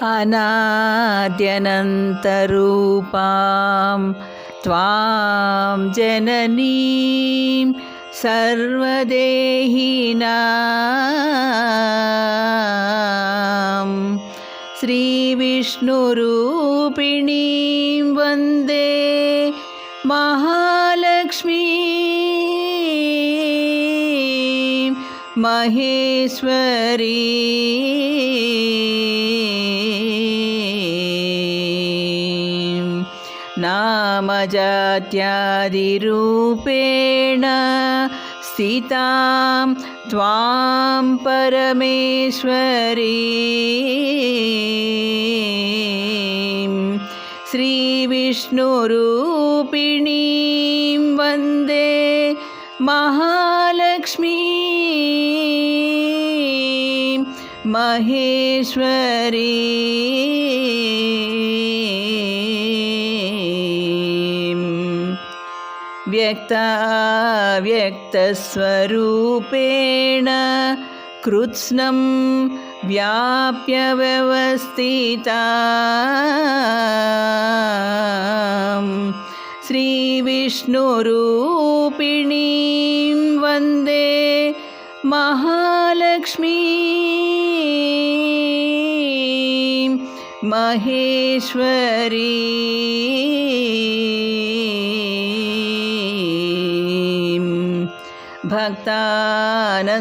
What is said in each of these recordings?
अनाद्यनन्तरूपां त्वां जननीं सर्वदेहिनां श्रीविष्णुरूपिणीं वन्दे महालक्ष्मी महेश्वरी नामजात्यादिरूपेण स्थितां त्वां परमेश्वरी। श्रीविष्णुरूपिणीं वन्दे महालक्ष्मी। महेश्वरी व्यक्ताव्यक्तस्वरूपेण कृत्स्नं व्याप्य व्यवस्थिता। श्रीविष्णुरूपिणीं वन्दे महालक्ष्मी। महेश्वरी भक्तानन्दप्रदां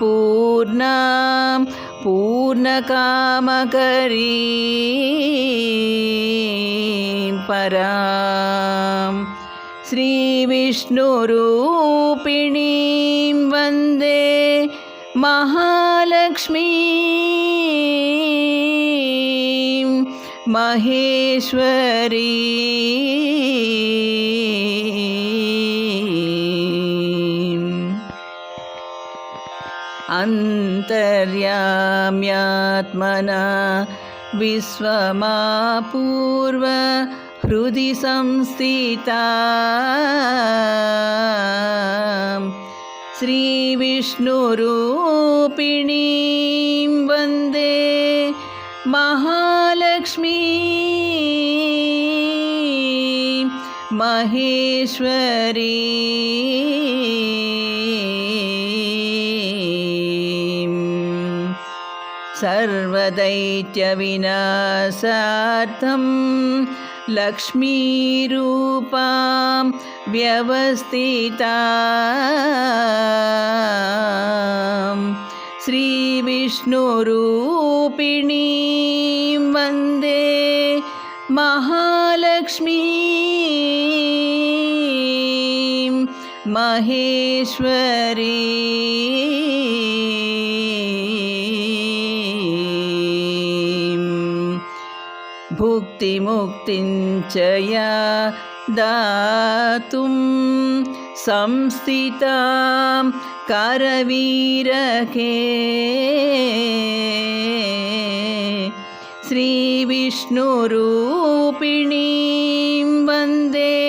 पूर्णां पूर्णकामकरी परां श्रीविष्णुरूपिणीं वन्दे महालक्ष्मी महेश्वरी अन्तर्याम्यात्मना विश्वमापूर्व हृदि संस्थिता। श्रीविष्णुरूपिणीं वन्दे महालक्ष्मी। महेश्वरी सर्वदैत्यविनाशार्थं लक्ष्मीरूपां व्यवस्थिता श्रीविष्णुरूपिणीं वन्दे महालक्ष्मी महेश्वरी भुक्तिमुक्तिं च या दातुं संस्थितां करवीरके। श्रीविष्णुरूपिणीं वन्दे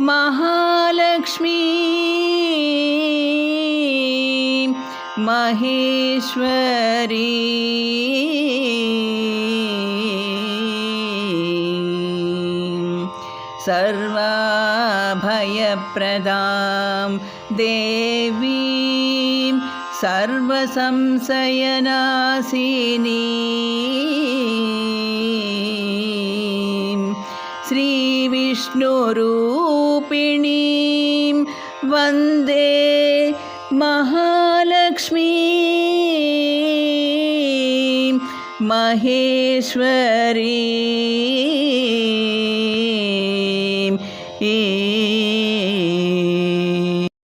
महालक्ष्मी। महेश्वरी सर्वाभयप्रदां देवीं सर्वसंशयनाशिनीं श्रीविष्णुरूपिणीं वन्दे महालक्ष्मी महेश्वरी فيه